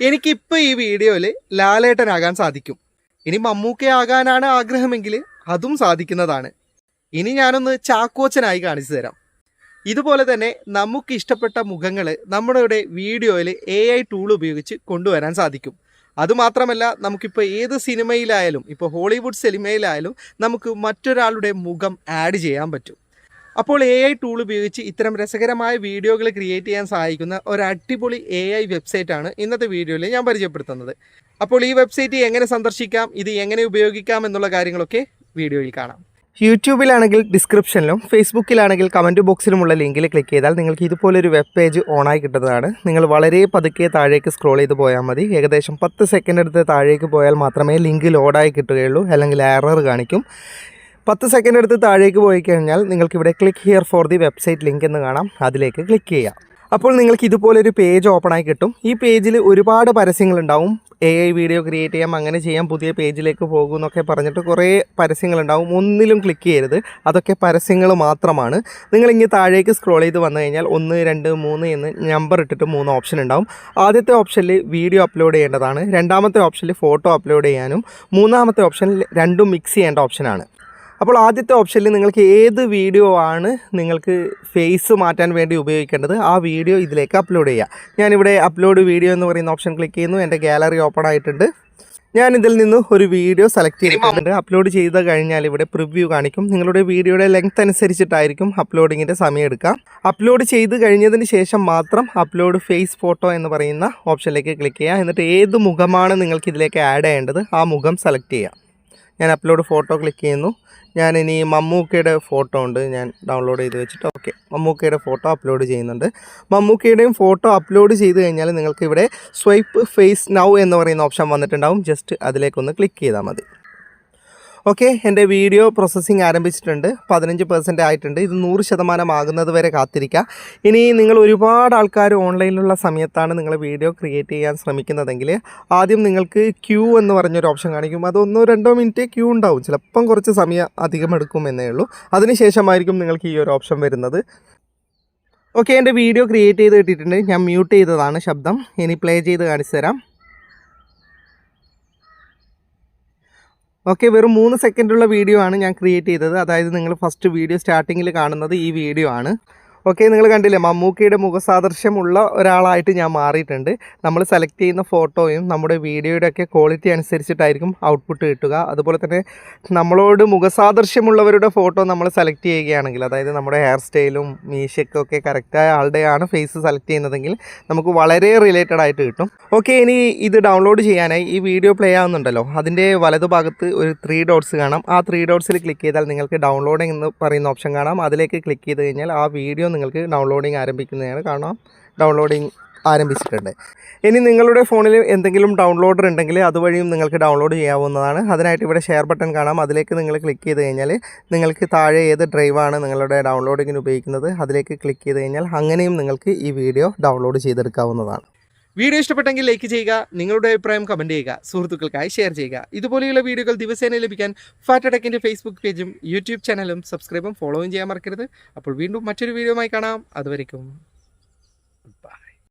എനിക്കിപ്പോൾ ഈ വീഡിയോയിൽ ലാലേട്ടനാകാൻ സാധിക്കും. ഇനി മമ്മൂക്ക ആകാനാണ് ആഗ്രഹമെങ്കിൽ അതും സാധിക്കുന്നതാണ്. ഇനി ഞാനൊന്ന് ചാക്കോച്ചനായി കാണിച്ചു തരാം. ഇതുപോലെ തന്നെ നമുക്ക് ഇഷ്ടപ്പെട്ട മുഖങ്ങൾ നമ്മുടെ വീഡിയോയിൽ എ ഐ ടൂൾ ഉപയോഗിച്ച് കൊണ്ടുവരാൻ സാധിക്കും. അതുമാത്രമല്ല നമുക്കിപ്പോൾ ഏത് സിനിമയിലായാലും ഇപ്പോൾ ഹോളിവുഡ് സിനിമയിലായാലും നമുക്ക് മറ്റൊരാളുടെ മുഖം ആഡ് ചെയ്യാൻ പറ്റും. അപ്പോൾ എ ഐ ടൂൾ ഉപയോഗിച്ച് ഇത്തരം രസകരമായ വീഡിയോകൾ ക്രിയേറ്റ് ചെയ്യാൻ സഹായിക്കുന്ന ഒരു അടിപൊളി എ ഐ വെബ്സൈറ്റാണ് ഇന്നത്തെ വീഡിയോയിൽ ഞാൻ പരിചയപ്പെടുത്തുന്നത്. അപ്പോൾ ഈ വെബ്സൈറ്റ് എങ്ങനെ സന്ദർശിക്കാം ഇത് എങ്ങനെ ഉപയോഗിക്കാം എന്നുള്ള കാര്യങ്ങളൊക്കെ വീഡിയോയിൽ കാണാം. യൂട്യൂബിലാണെങ്കിൽ ഡിസ്ക്രിപ്ഷനിലും ഫേസ്ബുക്കിലാണെങ്കിൽ കമന്റ് ബോക്സിലുമുള്ള ലിങ്കിൽ ക്ലിക്ക് ചെയ്താൽ നിങ്ങൾക്ക് ഇതുപോലൊരു വെബ് പേജ് ഓണായി കിട്ടുന്നതാണ്. നിങ്ങൾ വളരെ പതുക്കെ താഴേക്ക് സ്ക്രോൾ ചെയ്ത് പോയാൽ മതി. ഏകദേശം പത്ത് സെക്കൻഡ് എടുത്ത് താഴേക്ക് പോയാൽ മാത്രമേ ലിങ്ക് ലോഡായി കിട്ടുകയുള്ളൂ അല്ലെങ്കിൽ എറർ കാണിക്കും. പത്ത് സെക്കൻഡ് എടുത്ത് താഴേക്ക് പോയി കഴിഞ്ഞാൽ നിങ്ങൾക്ക് ഇവിടെ click here for the website link എന്ന് കാണാം. അതിലേക്ക് ക്ലിക്ക് ചെയ്യാം. അപ്പോൾ നിങ്ങൾക്ക് ഇതുപോലൊരു പേജ് ഓപ്പൺ ആയി കിട്ടും. ഈ പേജിൽ ഒരുപാട് പരസ്യങ്ങളുണ്ടാവും. എ ഐ വീഡിയോ ക്രിയേറ്റ് ചെയ്യാം അങ്ങനെ ചെയ്യാം പുതിയ പേജിലേക്ക് പോകും എന്നൊക്കെ പറഞ്ഞിട്ട് കുറേ പരസ്യങ്ങളുണ്ടാവും. ഒന്നിലും ക്ലിക്ക് ചെയ്യരുത്. അതൊക്കെ പരസ്യങ്ങൾ മാത്രമാണ്. നിങ്ങൾ ഇങ്ങനെ താഴേക്ക് സ്ക്രോൾ ചെയ്ത് വന്നു കഴിഞ്ഞാൽ ഒന്ന് രണ്ട് മൂന്ന് എന്ന് നമ്പർ ഇട്ടിട്ട് മൂന്ന് ഓപ്ഷൻ ഉണ്ടാവും. ആദ്യത്തെ ഓപ്ഷനിൽ വീഡിയോ അപ്ലോഡ് ചെയ്യേണ്ടതാണ്. രണ്ടാമത്തെ ഓപ്ഷനിൽ ഫോട്ടോ അപ്ലോഡ് ചെയ്യാനും. മൂന്നാമത്തെ ഓപ്ഷനിൽ രണ്ടും മിക്സ് ചെയ്യേണ്ട ഓപ്ഷനാണ് അപ്പോൾ ആദ്യത്തെ ഓപ്ഷനിൽ നിങ്ങൾക്ക് ഏത് വീഡിയോ ആണ് നിങ്ങൾക്ക് ഫേസ് മാറ്റാൻ വേണ്ടി ഉപയോഗിക്കേണ്ടത്? ആ വീഡിയോ ഇതിലേക്ക് അപ്ലോഡ് ചെയ്യുക ഞാനിവിടെ അപ്ലോഡ് വീഡിയോ എന്ന് പറയുന്ന ഓപ്ഷൻ ക്ലിക്ക് ചെയ്യുന്നു. എന്റെ ഗാലറി ഓപ്പൺ ആയിട്ടുണ്ട്. ഞാൻ ഇതിൽ നിന്ന് ഒരു വീഡിയോ സെലക്ട് ചെയ്തിട്ടുണ്ട്. അപ്ലോഡ് ചെയ്ത് കഴിഞ്ഞാൽ ഇവിടെ പ്രിവ്യൂ കാണിക്കും. നിങ്ങളുടെ വീഡിയോയുടെ ലെങ്ത് അനുസരിച്ചിട്ടായിരിക്കും അപ്ലോഡിങ്ങിന്റെ സമയം എടുക്കുക. അപ്ലോഡ് ചെയ്ത് കഴിഞ്ഞതിന് ശേഷം മാത്രം അപ്ലോഡ് ഫേസ് ഫോട്ടോ എന്ന് പറയുന്ന ഓപ്ഷനിലേക്ക് ക്ലിക്ക് ചെയ്യുക. എന്നിട്ട് ഏത് മുഖമാണ് നിങ്ങൾക്ക് ഇതിലേക്ക് ആഡ് ചെയ്യേണ്ടത്? ആ മുഖം സെലക്ട് ചെയ്യുക. ഞാൻ അപ്ലോഡ് ഫോട്ടോ ക്ലിക്ക് ചെയ്യുന്നു. ഞാൻ ഇനി മമ്മൂക്കയുടെ ഫോട്ടോ ഉണ്ട്. ഞാൻ ഡൗൺലോഡ് ചെയ്ത് വെച്ചിട്ട് ഓക്കെ മമ്മൂക്കയുടെ ഫോട്ടോ അപ്ലോഡ് ചെയ്യുന്നുണ്ട്. മമ്മൂക്കയുടെയും ഫോട്ടോ അപ്ലോഡ് ചെയ്ത് കഴിഞ്ഞാൽ നിങ്ങൾക്ക് ഇവിടെ സ്വൈപ്പ് ഫേസ് നൗ എന്ന് പറയുന്ന ഓപ്ഷൻ വന്നിട്ടുണ്ടാവും. ജസ്റ്റ് അതിലേക്കൊന്ന് ക്ലിക്ക് ചെയ്താൽ മതി. ഓക്കെ എന്റെ വീഡിയോ പ്രോസസ്സിങ് ആരംഭിച്ചിട്ടുണ്ട് പതിനഞ്ച് പെർസെന്റ് ആയിട്ടുണ്ട് ഇത് നൂറ് ശതമാനം ആകുന്നത് വരെ കാത്തിരിക്കുക ഇനി നിങ്ങൾ ഒരുപാട് ആൾക്കാർ ഓൺലൈനിലുള്ള സമയത്താണ് നിങ്ങൾ വീഡിയോ ക്രിയേറ്റ് ചെയ്യാൻ ശ്രമിക്കുന്നതെങ്കിൽ ആദ്യം നിങ്ങൾക്ക് ക്യൂ എന്ന് പറഞ്ഞൊരു ഓപ്ഷൻ കാണിക്കും. അത് ഒന്നോ രണ്ടോ മിനിറ്റ് ക്യൂ ഉണ്ടാവും. ചിലപ്പം കുറച്ച് സമയം അധികം എടുക്കും എന്നേ ഉള്ളൂ. അതിനുശേഷമായിരിക്കും നിങ്ങൾക്ക് ഈ ഒരു ഓപ്ഷൻ വരുന്നത്. ഓക്കെ എന്റെ വീഡിയോ ക്രിയേറ്റ് ചെയ്ത് കിട്ടിയിട്ടുണ്ട്. ഞാൻ മ്യൂട്ട് ചെയ്തതാണ് ശബ്ദം. ഇനി പ്ലേ ചെയ്ത് കാണിച്ചു തരാം ഓക്കെ വെറും മൂന്ന് സെക്കൻഡുള്ള വീഡിയോ ആണ് ഞാൻ ക്രിയേറ്റ് ചെയ്തത്. അതായത് നിങ്ങൾ ഫസ്റ്റ് വീഡിയോ സ്റ്റാർട്ടിങ്ങിൽ കാണുന്നത് ഈ വീഡിയോ ആണ്. ഓക്കെ നിങ്ങൾ കണ്ടില്ലേ മമ്മൂക്കിയുടെ മുഖസാദൃശ്യമുള്ള ഒരാളായിട്ട് ഞാൻ മാറിയിട്ടുണ്ട്. നമ്മൾ സെലക്ട് ചെയ്യുന്ന ഫോട്ടോയും നമ്മുടെ വീഡിയോയുടെ ഒക്കെ ക്വാളിറ്റി അനുസരിച്ചിട്ടായിരിക്കും ഔട്ട്പുട്ട് കിട്ടുക. അതുപോലെ തന്നെ നമ്മളോട് മുഖസാദൃശ്യമുള്ളവരുടെ ഫോട്ടോ നമ്മൾ സെലക്ട് ചെയ്യുകയാണെങ്കിൽ അതായത് നമ്മുടെ ഹെയർ സ്റ്റൈലും മീശയ്ക്കും ഒക്കെ കറക്റ്റായ ആളുടെയാണ് ഫേസ് സെലക്ട് ചെയ്യുന്നതെങ്കിൽ നമുക്ക് വളരെ റിലേറ്റഡ് ആയിട്ട് കിട്ടും. ഓക്കെ ഇനി ഇത് ഡൗൺലോഡ് ചെയ്യാനായി ഈ വീഡിയോ പ്ലേ ആവുന്നുണ്ടല്ലോ. അതിന്റെ വലതുഭാഗത്ത് ഒരു ത്രീ ഡോട്ട്സ് കാണാം. ആ ത്രീ ഡോട്ട്സിൽ ക്ലിക്ക് ചെയ്താൽ നിങ്ങൾക്ക് ഡൗൺലോഡിംഗ് എന്ന് പറയുന്ന ഓപ്ഷൻ കാണാം. അതിലേക്ക് ക്ലിക്ക് ചെയ്ത് കഴിഞ്ഞാൽ ആ വീഡിയോ നിങ്ങൾക്ക് ഡൗൺലോഡിങ് ആരംഭിക്കുന്നതാണ്. കാണാം ഡൗൺലോഡിങ് ആരംഭിച്ചിട്ടുണ്ട്. ഇനി നിങ്ങളുടെ ഫോണിൽ എന്തെങ്കിലും ഡൗൺലോഡർ ഉണ്ടെങ്കിൽ അതുവഴിയും നിങ്ങൾക്ക് ഡൗൺലോഡ് ചെയ്യാവുന്നതാണ്. അതിനായിട്ട് ഇവിടെ ഷെയർ ബട്ടൺ കാണാം. അതിലേക്ക് നിങ്ങൾ ക്ലിക്ക് ചെയ്ത് കഴിഞ്ഞാൽ നിങ്ങൾക്ക് താഴെ ഏത് ഡ്രൈവാണ് നിങ്ങളുടെ ഡൗൺലോഡിങ്ങിന് ഉപയോഗിക്കുന്നത് അതിലേക്ക് ക്ലിക്ക് ചെയ്ത് കഴിഞ്ഞാൽ അങ്ങനെയും നിങ്ങൾക്ക് ഈ വീഡിയോ ഡൗൺലോഡ് ചെയ്തെടുക്കാവുന്നതാണ്. വീഡിയോ ഇഷ്ടപ്പെട്ടെങ്കിൽ ലൈക്ക് ചെയ്യുക നിങ്ങളുടെ അഭിപ്രായം കമന്റ് ചെയ്യുക സുഹൃത്തുക്കൾക്കായി ഷെയർ ചെയ്യുക. ഇതുപോലെയുള്ള വീഡിയോകൾ ദിവസേന ലഭിക്കാൻ ഫാറ്റ് ടെക്കിന്റെ ഫേസ്ബുക്ക് പേജും യൂട്യൂബ് ചാനലും സബ്സ്ക്രൈബും ഫോളോയും ചെയ്യാൻ മറക്കരുത്. അപ്പോൾ വീണ്ടും മറ്റൊരു വീഡിയോയുമായി കാണാം. അതുവരെയും